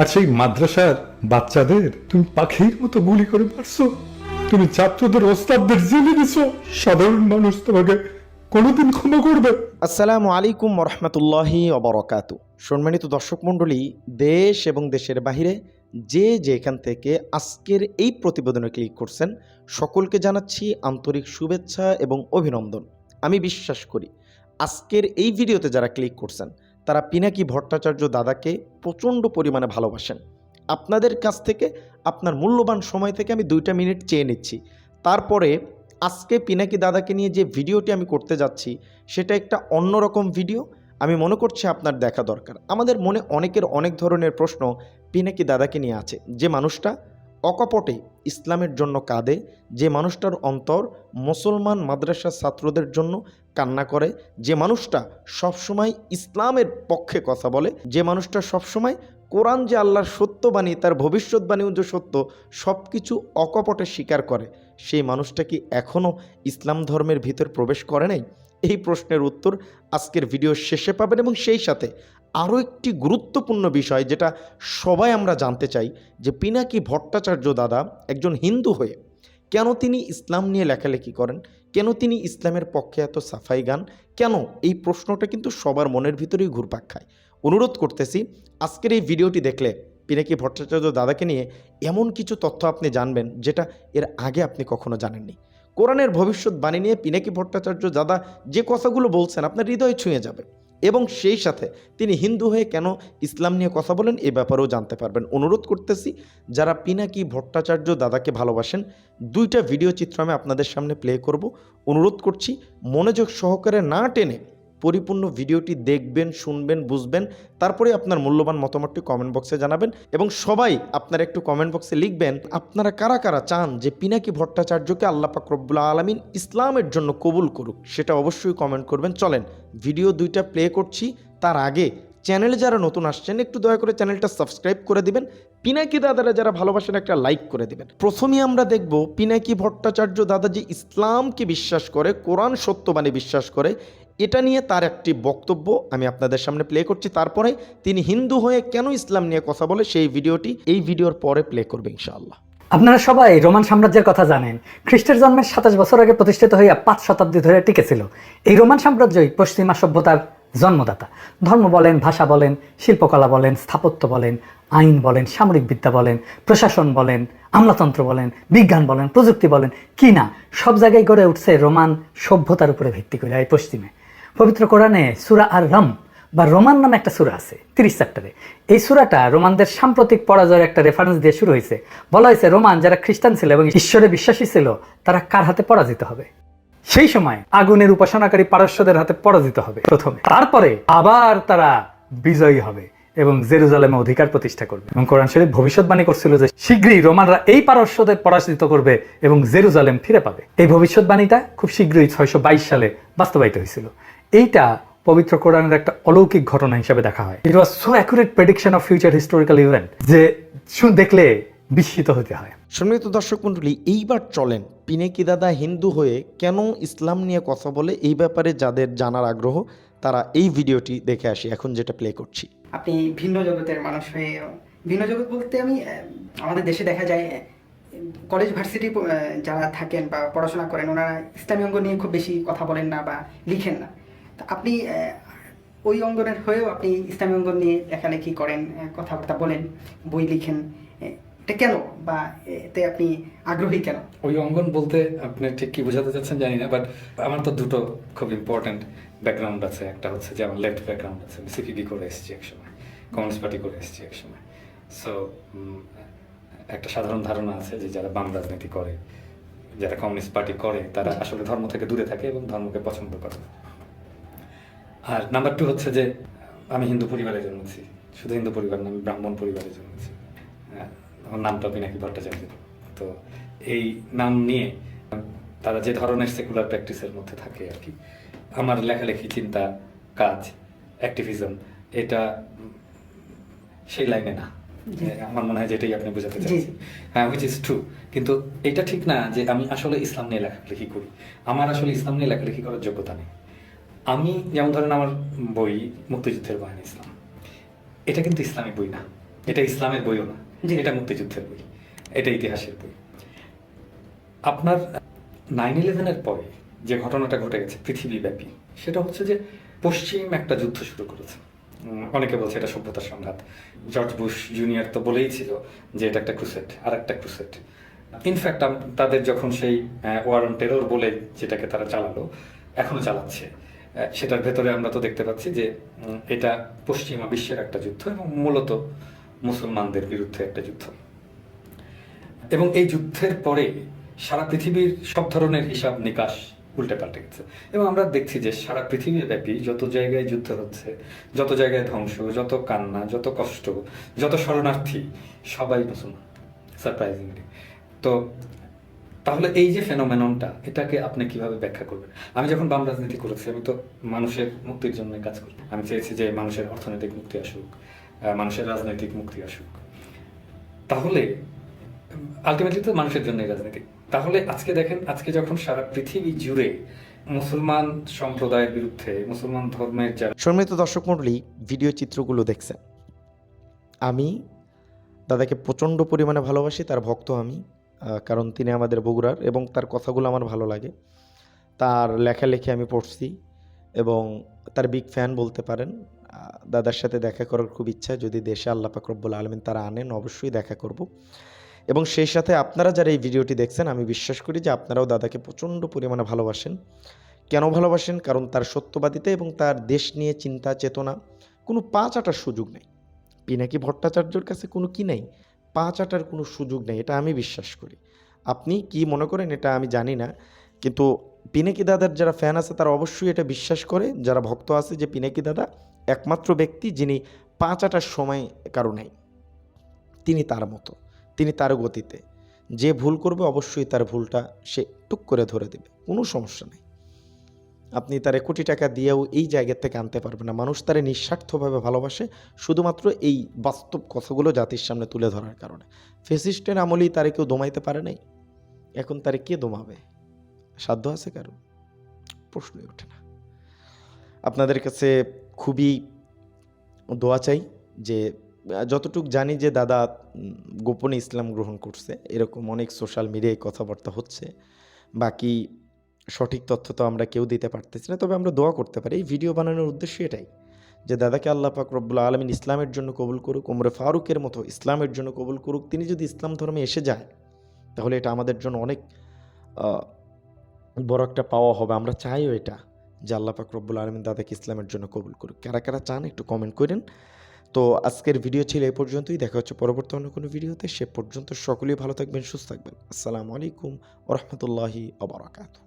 আর সেই মাদ্রাসার বাচ্চাদের তুমি পাখির মতো গুলি করে মারছো। তুমি ছাত্রদের, ওস্তাদদের জেলে দিছো। সাধারণ মানুষ তোমাকে কোনোদিন ক্ষমা করবে। আসসালামু আলাইকুম রহমতুল্লাহি অবরকাত সম্মানিত দর্শক মণ্ডলী, দেশ এবং দেশের বাহিরে যে যেখান থেকে আজকের এই প্রতিবেদনে ক্লিক করছেন, সকলকে জানাচ্ছি আন্তরিক শুভেচ্ছা এবং অভিনন্দন। আমি বিশ্বাস করি, আজকের এই ভিডিওতে যারা ক্লিক করছেন তারা পিনাকি ভট্টাচার্য দাদাকে প্রচণ্ড পরিমাণে ভালোবাসেন। আপনাদের কাছ থেকে, আপনার মূল্যবান সময় থেকে আমি দুইটা মিনিট চেয়ে নিচ্ছি। তারপরে আজকে পিনাকি দাদাকে নিয়ে যে ভিডিওটি আমি করতে যাচ্ছি, সেটা একটা অন্যরকম ভিডিও। আমি মনে করছি আপনার দেখা দরকার। আমাদের মনে অনেকের অনেক ধরনের প্রশ্ন পিনাকি দাদাকে নিয়ে আছে। যে মানুষটা অকপটে ইসলামের জন্য কাঁদে, যে মানুষটার অন্তর মুসলমান মাদ্রাসার ছাত্রদের জন্য কান্না করে, যে মানুষটা সবসময় ইসলামের পক্ষে কথা বলে, যে মানুষটা সবসময় কোরআন যে আল্লাহর সত্যবাণী তার ভবিষ্যৎবাণীও যে সত্য সব কিছু অকপটে স্বীকার করে, সেই মানুষটা কি এখনও ইসলাম ধর্মের ভিতর প্রবেশ করে নাই? এই প্রশ্নের উত্তর আজকের ভিডিও শেষে পাবেন এবং সেই সাথে আরও একটি গুরুত্বপূর্ণ বিষয় যেটা সবাই আমরা জানতে চাই, যে পিনাকি ভট্টাচার্য দাদা একজন হিন্দু হয়ে কেন তিনি ইসলাম নিয়ে লেখালেখি করেন? কেন তিনি ইসলামের পক্ষে এত সাফাই গান? কেন এই প্রশ্নটা কিন্তু সবার মনের ভিতরেই ঘুরপাক খায়? অনুরোধ করতেছি, আজকের এই ভিডিওটি দেখলে পিনাকি ভট্টাচার্য দাদাকে নিয়ে এমন কিছু তথ্য আপনি জানবেন যেটা এর আগে আপনি কখনো জানেননি। কোরআনের ভবিষ্যৎবাণী নিয়ে পিনাকি ভট্টাচার্য দাদা যে কথাগুলো বলছেন, আপনার হৃদয় ছুঁয়ে যাবে। এবং সেই সাথে তিনি হিন্দু হয়ে কেন ইসলাম নিয়ে কথা বলেন এ ব্যাপারেও জানতে পারবেন। অনুরোধ করতেছি, যারা পিনাকি ভট্টাচার্য দাদাকে ভালোবাসেন, দুইটা ভিডিও চিত্র আমি আপনাদের সামনে প্লে করব। অনুরোধ করছি, মনোযোগ সহকারে না টেনে পরিপূর্ণ ভিডিওটি দেখবেন, শুনবেন, বুঝবেন। তারপরে আপনার মূল্যবান মতামতটি কমেন্ট বক্সে জানাবেন এবং সবাই আপনারা একটু কমেন্ট বক্সে লিখবেন, আপনারা কারা কারা চান যে পিনাকি ভট্টাচার্যকে আল্লাহ পাক আলমিন ইসলামের জন্য কবুল করুক? সেটা অবশ্যই কমেন্ট করবেন। চলেন ভিডিও দুইটা প্লে করছি। তার আগে চ্যানেলে যারা নতুন আসছেন, একটু দয়া করে চ্যানেলটা সাবস্ক্রাইব করে দিবেন। পিনাকি দাদারা যারা ভালোবাসেন, একটা লাইক করে দিবেন। প্রথমেই আমরা দেখব পিনাকি ভট্টাচার্য দাদা যে ইসলামকে বিশ্বাস করে, কোরআন সত্যবাণী বিশ্বাস করে, এটা নিয়ে তার একটি বক্তব্য আমি আপনাদের সামনে প্লে করছি। তারপরে তিনি হিন্দু হয়ে কেন ইসলাম নিয়ে কথা বলে, সেই ভিডিওটি এই ভিডিওর পরে প্লে করবে ইনশাআল্লাহ। আপনারা সবাই রোমান সাম্রাজ্যের কথা জানেন। খ্রিস্টের জন্মের সাতাশ বছর আগে প্রতিষ্ঠিত হইয়া পাঁচ শতাব্দী ধরে টিকেছিল এই রোমান সাম্রাজ্যই পশ্চিমা সভ্যতার জন্মদাতা। ধর্ম বলেন, ভাষা বলেন, শিল্পকলা বলেন, স্থাপত্য বলেন, আইন বলেন, সামরিক বিদ্যা বলেন, প্রশাসন বলেন, আমলাতন্ত্র বলেন, বিজ্ঞান বলেন, প্রযুক্তি বলেন, কি না, সব জায়গায় গড়ে উঠছে রোমান সভ্যতার উপরে ভিত্তি করে এই পশ্চিমে। পবিত্র কোরআনে সুরা আর রম বা রোমান নামে একটা সুরা আছে, তিরিশ চ্যাপ্টারে। এই সুরাটা রোমানদের সাম্প্রতিক পরাজয়ের একটা রেফারেন্স দিয়ে শুরু হয়েছে। বলা হয়েছে, রোমান যারা খ্রিস্টান ছিল এবং ঈশ্বরে বিশ্বাসী ছিল, তারা কার হাতে পরাজিত হবে? সেই সময় আগুনের উপাসনাকারী পারস্যদের হাতে পরাজিত হবে প্রথমে। তারপরে আবার তারা বিজয়ী হবে এবং জেরুজালেমে অধিকার প্রতিষ্ঠা করবে। এবং কোরআন শরীফ ভবিষ্যৎবাণী করছিল যে শীঘ্রই রোমানরা এই পারস্যদের পরাজিত করবে এবং জেরুজালেম ফিরে পাবে। এই ভবিষ্যৎবাণীটা খুব শীঘ্রই ছয়শো বাইশ সালে বাস্তবায়িত হয়েছিল। এইটা পবিত্র কোরআনের একটা অলৌকিক ঘটনা হিসেবে দেখা হয়। It was so accurate prediction of future historical event যে দেখলে বিস্মিত হতে হয়। সম্মানিত দর্শক মণ্ডলী, এইবার চলেন পিনেকি দাদা হিন্দু হয়ে কেন ইসলাম নিয়ে কথা বলে এই ব্যাপারে যাদের জানার আগ্রহ, তারা এই ভিডিওটি দেখে আসি। এখন যেটা প্লে করছি। আপনি ভিন্ন জগতের মানুষ হয়ে, ভিন্ন জগৎ বলতে আমি আমাদের দেশে দেখা যায় কলেজ ভার্সিটি যারা থাকেন বা পড়াশোনা করেন, ওনারা ইসলামী অঙ্গ নিয়ে খুব বেশি কথা বলেন না বা লিখেন না। তা আপনি ওই অঙ্গনের হয়েও আপনি ইসলামী অঙ্গন নিয়ে লেখালেখি করেন কথাবার্তা বলেন, বই লিখেন এটা কেন? বা এতে আপনি আগ্রহী কেন? ওই অঙ্গন বলতে আপনি ঠিক কি বোঝাতে চাচ্ছেন জানি না বাট আমার তো দুটো খুব ইম্পর্ট্যান্ট ব্যাকগ্রাউন্ড আছে। একটা হচ্ছে যে আমার লেফট ব্যাকগ্রাউন্ড আছে। আমি সিপিডি করে এসেছি একসময় কমিউনিস্ট পার্টি করে এসেছি একসময় সো একটা সাধারণ ধারণা আছে যে যারা বাম রাজনীতি করে যারা কমিউনিস্ট পার্টি করে তারা আসলে ধর্ম থেকে দূরে থাকে এবং ধর্মকে পছন্দ করে। আর নাম্বার টু হচ্ছে যে আমি হিন্দু পরিবারে জন্মেছি। শুধু হিন্দু পরিবার না আমি ব্রাহ্মণ পরিবারে জন্মেছি। আমার নামটা পিনাকি ভট্টাচার্য তো এই নাম নিয়ে তারা যে ধরনের সেকুলার প্র্যাকটিসের মধ্যে থাকে আর কি আমার লেখালেখি চিন্তা কাজ অ্যাক্টিভিজম এটা সেই লাইনে না। আমার মনে হয় যেটাই আপনি বোঝাতে। চাইছেন। হ্যাঁ হুইচ ইজ ট্রু কিন্তু এটা ঠিক না যে আমি আসলে ইসলাম নিয়ে লেখালেখি করি। আমার আসলে ইসলাম নিয়ে লেখালেখি করার যোগ্যতা নেই। আমি যেমন ধরেন আমার বই মুক্তিযুদ্ধের বাহিনী ইসলাম। এটা কিন্তু ইসলামিক বই না। এটা ইসলামের বইও না। এটা মুক্তিযুদ্ধের বই, এটা ইতিহাসের বই। আপনার নাইন ইলেভেনের পরে যে ঘটনাটা ঘটে গেছে পৃথিবীব্যাপী, সেটা হচ্ছে যে পশ্চিম একটা যুদ্ধ শুরু করেছে। অনেকে বলছে এটা সভ্যতার সংঘাত। জর্জ বুশ জুনিয়র তো বলেই ছিল যে এটা একটা ক্রুসেট আর একটা ক্রুসেট ইনফ্যাক্ট তাদের যখন সেই ওয়ার অন টেরর বলে যেটাকে তারা চালালো, এখনও চালাচ্ছে। সেটার ভেতরে আমরা তো দেখতে পাচ্ছি যে এটা পশ্চিমা বিশ্বের একটা যুদ্ধ এবং মূলত মুসলমানদের বিরুদ্ধে একটা যুদ্ধ। এবং এই যুদ্ধের পরে সারা পৃথিবীর সব ধরনের হিসাব নিকাশ উল্টে পাল্টে গেছে। এবং আমরা দেখছি যে সারা পৃথিবীব্যাপী যত জায়গায় যুদ্ধ হচ্ছে, যত জায়গায় ধ্বংস, যত কান্না, যত কষ্ট, যত শরণার্থী, সবাই মুসলমান সারপ্রাইজিংলি তো তাহলে এই যে ফেনোমেননটা, এটাকে আপনি কীভাবে ব্যাখ্যা করবেন? আমি যখন বাম রাজনীতি করেছি, আমি তো মানুষের মুক্তির জন্য কাজ করি। আমি চেয়েছি যে মানুষের অর্থনৈতিক মুক্তি আসুক মানুষের রাজনৈতিক মুক্তি আসুক। তাহলে আলটিমেটলি তো মানুষের জন্য রাজনীতি। তাহলে আজকে দেখেন, আজকে যখন সারা পৃথিবী জুড়ে মুসলমান সম্প্রদায়ের বিরুদ্ধে, মুসলমান ধর্মের যারা সম্মানিত দর্শক মণ্ডলী ভিডিও চিত্রগুলো দেখছেন। আমি দাদাকে প্রচণ্ড পরিমাণে ভালোবাসি, তার ভক্ত আমি কারণ তিনি আমাদের বগুড়ার এবং তার কথাগুলো আমার ভালো লাগে। তার লেখালেখি আমি পড়ছি এবং তার বিগ ফ্যান বলতে পারেন দাদার সাথে দেখা করার খুব ইচ্ছা, যদি দেশে আল্লাহ পাকরব্বুল আলমিন তারা আনেন, অবশ্যই দেখা করব। এবং সেই সাথে আপনারা যারা এই ভিডিওটি দেখছেন, আমি বিশ্বাস করি যে আপনারাও দাদাকে প্রচণ্ড পরিমাণে ভালোবাসেন। কেন ভালোবাসেন? কারণ তার সত্যবাদিতা এবং তার দেশ নিয়ে চিন্তা, চেতনা কোনো পাঁচ আটার সুযোগ নেই। পিনাকি ভট্টাচার্যর কাছে কোনো কি নেই? পাঁচ আটার কোনো সুযোগ নেই, এটা আমি বিশ্বাস করি। আপনি কি মনে করেন এটা আমি জানি না, কিন্তু পিনাকি দাদার যারা ফ্যান আছে, তারা অবশ্যই এটা বিশ্বাস করে। যারা ভক্ত আছে যে পিনাকি দাদা একমাত্র ব্যক্তি যিনি পাঁচ আটার সময় কারও নেই। তিনি তার মতো, তিনি তার গতিতে। যে ভুল করবে অবশ্যই তার ভুলটা সে টুক করে ধরে দেবে, কোনো সমস্যা নেই। আপনি তারে কোটি টাকা দিয়েও এই জায়গা থেকে আনতে পারবেন না। মানুষ তারে নিঃস্বার্থভাবে ভালোবাসে শুধুমাত্র এই বাস্তব কথাগুলো জাতির সামনে তুলে ধরার কারণে। ফেসিস্টের আমলেই তারে কেউ দমাইতে পারে নাই। এখন তারে কে দমাবে? সাধ্য আছে কারও? প্রশ্নই ওঠে না। আপনাদের কাছে খুবই দোয়া চাই যে যতটুক জানি যে দাদা গোপনে ইসলাম গ্রহণ করছে, এরকম অনেক সোশ্যাল মিডিয়ায় কথাবার্তা হচ্ছে, বাকি সঠিক তথ্য তো আমরা কেউ দিতে পারতেছি না, তবে আমরা দোয়া করতে পারি। এই ভিডিও বানানোর উদ্দেশ্য এটাই যে, দাদাকে আল্লাহ পাক রব্বুল আলমিন ইসলামের জন্য কবুল করুক ওমরে ফারুকের মতো ইসলামের জন্য কবুল করুক, তিনি যদি ইসলাম ধর্মে এসে যায়, তাহলে এটা আমাদের জন্য অনেক বড় একটা পাওয়া হবে, আমরা চাইও এটা। যে আল্লাহ পাক রব্বুল আলমিন দাদাকে ইসলামের জন্য কবুল করুক। কারা কারা চান একটু কমেন্ট করেন। তো আজকের ভিডিও ছিল এ পর্যন্তই। দেখা হচ্ছে পরবর্তী অন্য কোনো ভিডিওতে সে পর্যন্ত সকলেই ভালো থাকবেন, সুস্থ থাকবেন। আসসালামু আলাইকুম ওরহমতুল্লাহি আবরাকাতু